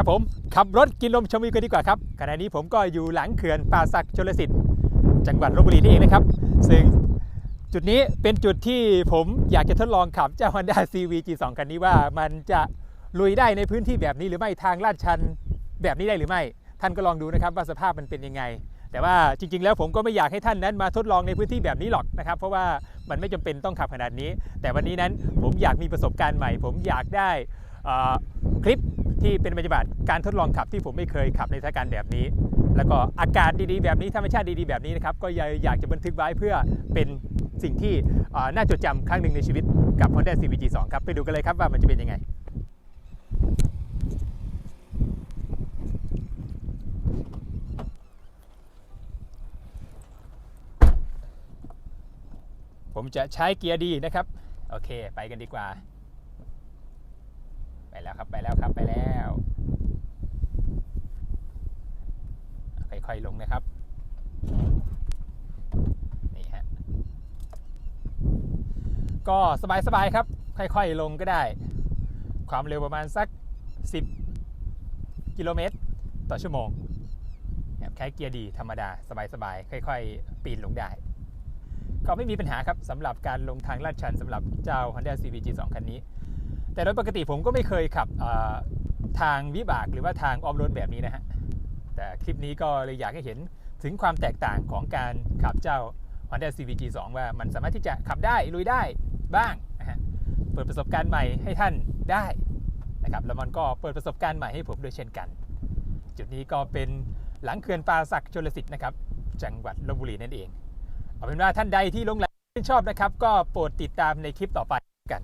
ครับผมขับรถกินลมชมวิวกันดีกว่าครับขณะนี้ผมก็อยู่หลังเขื่อนป่าสักชลสิทธิ์จังหวัดลบบุรีนี่เองนะครับ ซึ่งจุดนี้เป็นจุดที่ผมอยากจะทดลองขับเจ้า Honda CV G2 คันนี้ว่ามันจะลุยได้ในพื้นที่แบบนี้หรือไม่ทางลาดชันแบบนี้ได้หรือไม่ ท่านก็ลองดูนะครับว่าสภาพมันเป็นยังไง แต่ว่าจริง ๆ แล้วผมก็ไม่อยากให้ท่านนั้นมาทดลองในพื้นที่แบบนี้หรอกนะครับ เพราะว่ามันไม่จำเป็นต้องขับขนาดนี้ แต่วันนี้นั้นผมอยากมีประสบการณ์ใหม่ ผมอยากได้คลิป ที่เป็นบรรยากาศการทดลองขับที่ผมไม่เคยขับในสถานการณ์แบบนี้ แล้วก็อากาศดีๆ แบบนี้ธรรมชาติดีๆแบบนี้นะครับก็อยากจะบันทึกไว้เพื่อเป็นสิ่งที่น่าจดจำครั้งหนึ่งในชีวิตกับ Honda CVG 2ครับไปดูกันเลยครับว่ามันจะเป็นยังไงผมจะใช้เกียร์ดีนะครับ โอเค ไปกันดีกว่า แล้วครับไปแล้วครับไปแล้ว ค่อยๆลงนะครับนี่ฮะก็สบายๆครับ ค่อยๆลงก็ได้ ความเร็วประมาณสัก 10 กิโลเมตร ต่อชั่วโมงแบบใช้เกียร์ดีธรรมดา สบายๆ ค่อย ๆ ปีนลงได้ ก็ไม่มีปัญหาครับสำหรับการลงทางลาดชันสำหรับเจ้า Honda CVG 2 คันนี้ แต่โดยปกติผมก็ไม่เคยขับทางวิบากหรือว่าทางออฟโรดแบบนี้นะฮะ แต่คลิปนี้ก็เลยอยากให้เห็นถึงความแตกต่างของการขับเจ้า Honda CVG 2 ว่ามันสามารถที่จะขับได้ ลุยได้บ้างนะฮะ เปิดประสบการณ์ใหม่ให้ท่านได้นะครับ แล้วมันก็เปิดประสบการณ์ใหม่ให้ผมด้วยเช่นกัน จุดนี้ก็เป็นหลังเขื่อนป่าสักชลสิทธิ์นะครับ จังหวัดลบบุรีนั่นเอง เอาเป็นว่าท่านใดที่ลงแรงชื่นชอบนะครับ ก็โปรดติดตามในคลิปต่อไปกัน